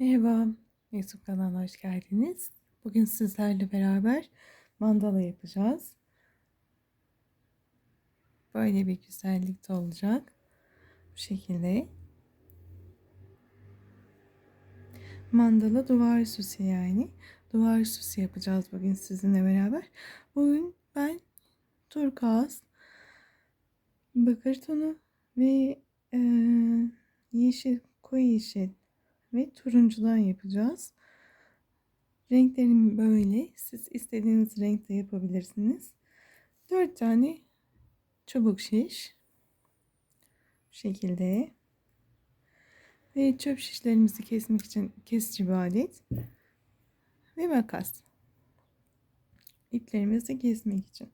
Merhaba, YouTube kanalına hoş geldiniz. Bugün sizlerle beraber mandala yapacağız. Böyle bir güzellikte olacak. Bu şekilde. Mandala duvar süsü yani. Duvar süsü yapacağız bugün sizinle beraber. Bugün ben turkuaz, bakır tonu ve e, yeşil, koyu yeşil ve turuncudan yapacağız. Renklerim böyle. Siz istediğiniz renkte yapabilirsiniz. 4 tane çubuk şiş. Bu şekilde. Ve çöp şişlerimizi kesmek için kesici bir alet. Ve makas. İplerimizi kesmek için.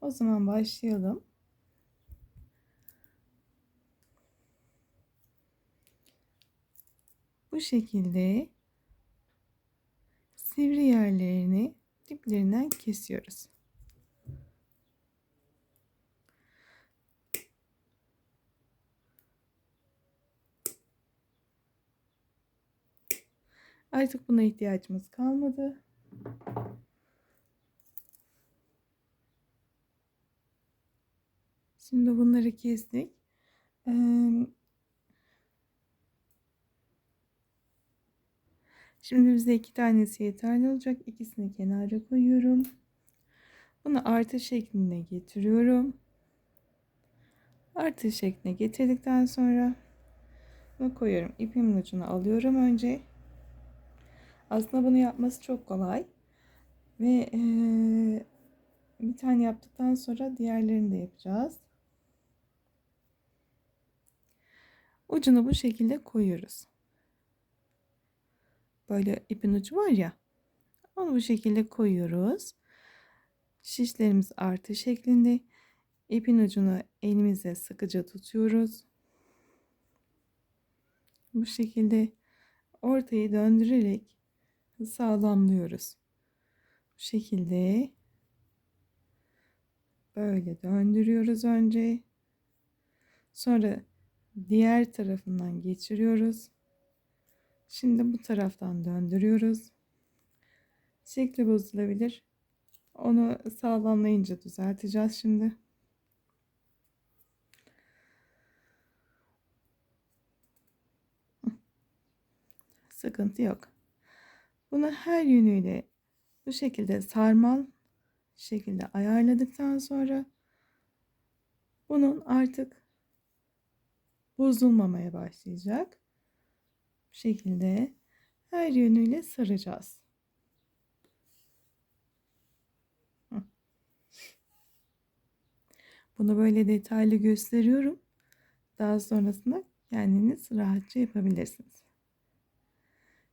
O zaman başlayalım. Bu şekilde sivri yerlerini diplerinden kesiyoruz. Artık buna ihtiyacımız kalmadı. Şimdi bunları kestik. Ee, Şimdi bize iki tanesi yeterli olacak. İkisini kenara koyuyorum. Bunu artı şekline getiriyorum. Artı şekline getirdikten sonra bunu koyuyorum. İpimin ucunu alıyorum önce. Aslında bunu yapması çok kolay. Ve ee, bir tane yaptıktan sonra diğerlerini de yapacağız. Ucunu bu şekilde koyuyoruz böyle ipin ucu var ya onu bu şekilde koyuyoruz. Şişlerimiz artı şeklinde ipin ucunu elimizle sıkıca tutuyoruz. Bu şekilde ortayı döndürerek sağlamlıyoruz. Bu şekilde böyle döndürüyoruz önce. Sonra diğer tarafından geçiriyoruz. Şimdi bu taraftan döndürüyoruz. Şekli bozulabilir. Onu sağlamlayınca düzelteceğiz şimdi. Sıkıntı yok. Bunu her yönüyle bu şekilde sarmal şekilde ayarladıktan sonra bunun artık bozulmamaya başlayacak şekilde her yönüyle saracağız. Bunu böyle detaylı gösteriyorum. Daha sonrasında kendiniz rahatça yapabilirsiniz.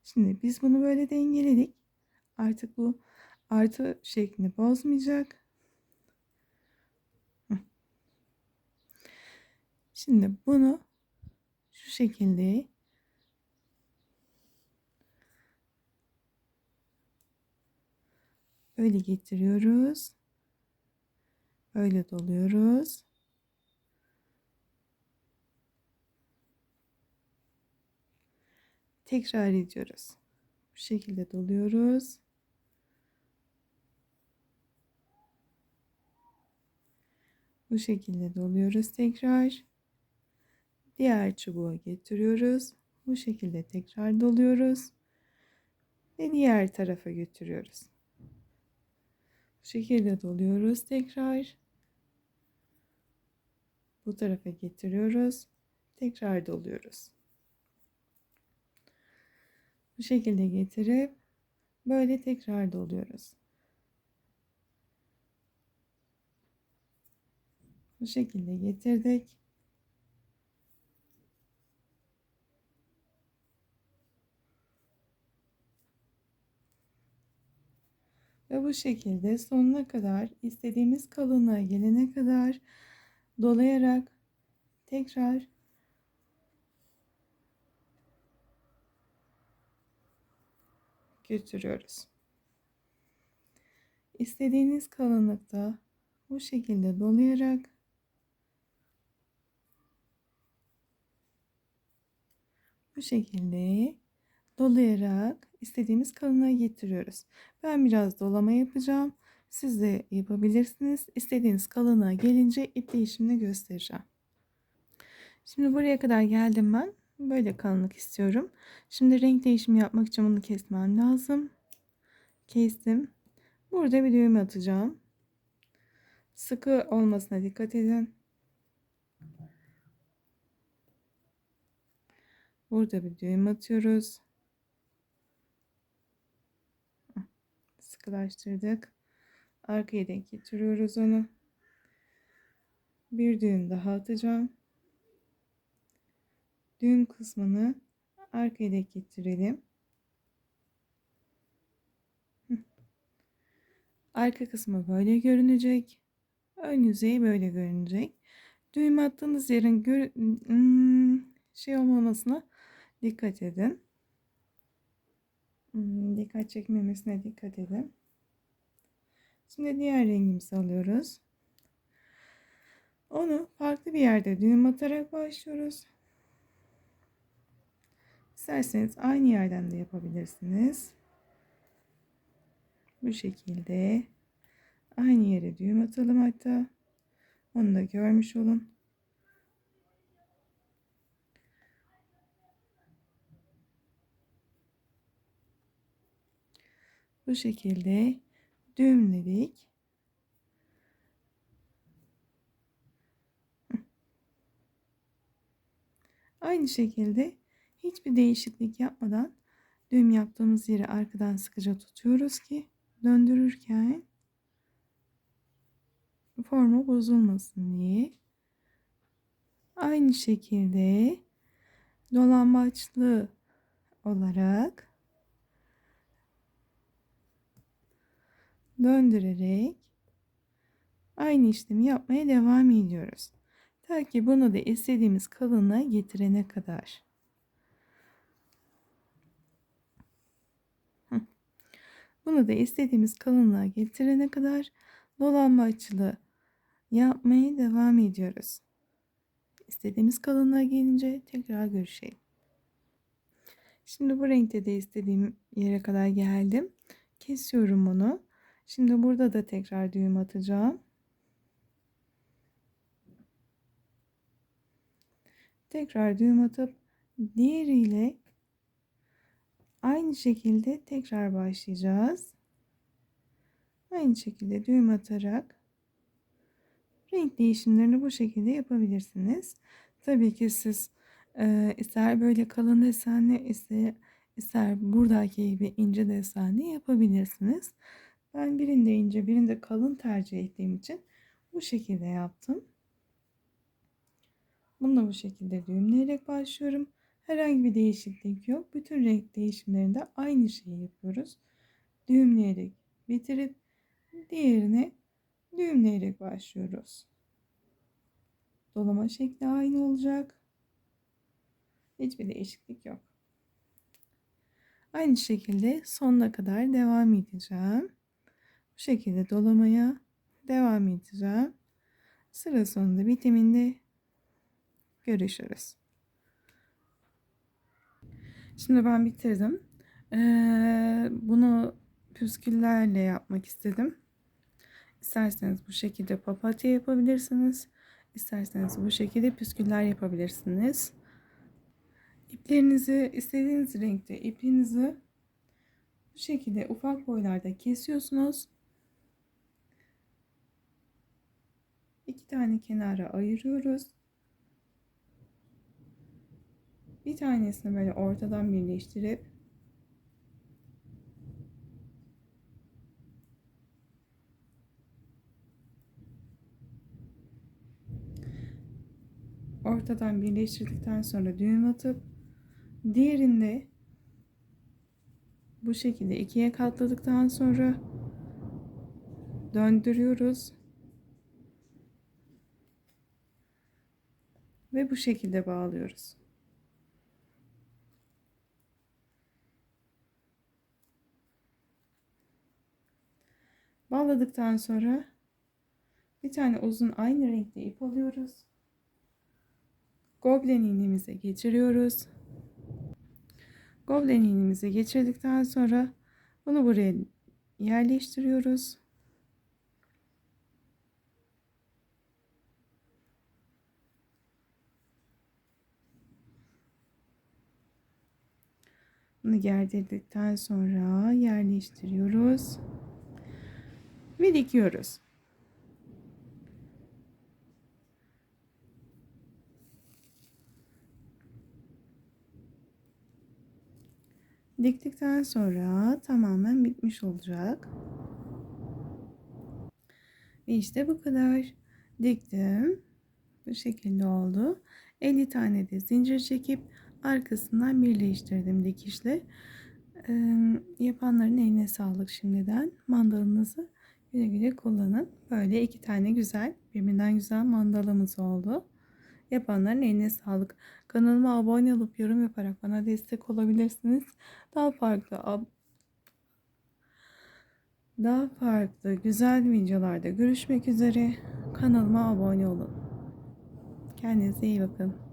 Şimdi biz bunu böyle dengeledik. Artık bu artı şeklini bozmayacak. Şimdi bunu şu şekilde Öyle getiriyoruz. Öyle doluyoruz. Tekrar ediyoruz. Bu şekilde doluyoruz. Bu şekilde doluyoruz tekrar. Diğer çubuğa getiriyoruz. Bu şekilde tekrar doluyoruz. Ve diğer tarafa götürüyoruz. Bu şekilde doluyoruz tekrar. Bu tarafa getiriyoruz. Tekrar doluyoruz. Bu şekilde getirip böyle tekrar doluyoruz. Bu şekilde getirdik. Ve bu şekilde sonuna kadar istediğimiz kalınlığa gelene kadar dolayarak tekrar götürüyoruz. İstediğiniz kalınlıkta bu şekilde dolayarak bu şekilde dolayarak istediğimiz kalınlığa getiriyoruz. Ben biraz dolama yapacağım. Siz de yapabilirsiniz. İstediğiniz kalınlığa gelince ip değişimini göstereceğim. Şimdi buraya kadar geldim ben. Böyle kalınlık istiyorum. Şimdi renk değişimi yapmak için bunu kesmem lazım. Kestim. Burada bir düğüm atacağım. Sıkı olmasına dikkat edin. Burada bir düğüm atıyoruz. Sıkılaştırdık. Arkaya denk getiriyoruz onu. Bir düğüm daha atacağım. Düğüm kısmını arkaya denk getirelim. Arka kısmı böyle görünecek. Ön yüzeyi böyle görünecek. Düğüm attığınız yerin gör hmm, şey olmamasına dikkat edin. Hmm, dikkat çekmemesine dikkat edin. Şimdi diğer rengimizi alıyoruz. Onu farklı bir yerde düğüm atarak başlıyoruz. İsterseniz aynı yerden de yapabilirsiniz. Bu şekilde aynı yere düğüm atalım hatta. Onu da görmüş olun. Bu şekilde düğümledik. Aynı şekilde hiçbir değişiklik yapmadan düğüm yaptığımız yeri arkadan sıkıca tutuyoruz ki döndürürken formu bozulmasın diye. Aynı şekilde dolambaçlı olarak döndürerek aynı işlemi yapmaya devam ediyoruz. Ta ki bunu da istediğimiz kalınlığa getirene kadar. Bunu da istediğimiz kalınlığa getirene kadar dolanma açılı yapmaya devam ediyoruz. İstediğimiz kalınlığa gelince tekrar görüşelim. Şimdi bu renkte de istediğim yere kadar geldim. Kesiyorum bunu. Şimdi burada da tekrar düğüm atacağım. Tekrar düğüm atıp diğeriyle aynı şekilde tekrar başlayacağız. Aynı şekilde düğüm atarak renk değişimlerini bu şekilde yapabilirsiniz. Tabii ki siz e, ister böyle kalın desenli ister, ister buradaki gibi ince desenli yapabilirsiniz. Ben birinde ince birinde kalın tercih ettiğim için bu şekilde yaptım. Bunu da bu şekilde düğümleyerek başlıyorum. Herhangi bir değişiklik yok. Bütün renk değişimlerinde aynı şeyi yapıyoruz. Düğümleyerek bitirip diğerine düğümleyerek başlıyoruz. Dolama şekli aynı olacak. Hiçbir değişiklik yok. Aynı şekilde sonuna kadar devam edeceğim. Bu şekilde dolamaya devam edeceğim. Sıra sonunda bitiminde görüşürüz. Şimdi ben bitirdim. Ee, bunu püsküllerle yapmak istedim. İsterseniz bu şekilde papatya yapabilirsiniz. İsterseniz bu şekilde püsküller yapabilirsiniz. İplerinizi istediğiniz renkte ipinizi bu şekilde ufak boylarda kesiyorsunuz. İki tane kenara ayırıyoruz. Bir tanesini böyle ortadan birleştirip ortadan birleştirdikten sonra düğüm atıp diğerinde bu şekilde ikiye katladıktan sonra döndürüyoruz. Ve bu şekilde bağlıyoruz. Bağladıktan sonra bir tane uzun aynı renkte ip alıyoruz. Goblen iğnemize geçiriyoruz. Goblen iğnemizi geçirdikten sonra bunu buraya yerleştiriyoruz. Bunu gerdirdikten sonra yerleştiriyoruz ve dikiyoruz. Diktikten sonra tamamen bitmiş olacak. Ve işte bu kadar. Diktim. Bu şekilde oldu. 50 tane de zincir çekip arkasından birleştirdim dikişle. Ee, yapanların eline sağlık şimdiden. Mandalınızı güle güle kullanın. Böyle iki tane güzel, birbirinden güzel mandalımız oldu. Yapanların eline sağlık. Kanalıma abone olup yorum yaparak bana destek olabilirsiniz. Daha farklı daha farklı güzel videolarda görüşmek üzere. Kanalıma abone olun. Kendinize iyi bakın.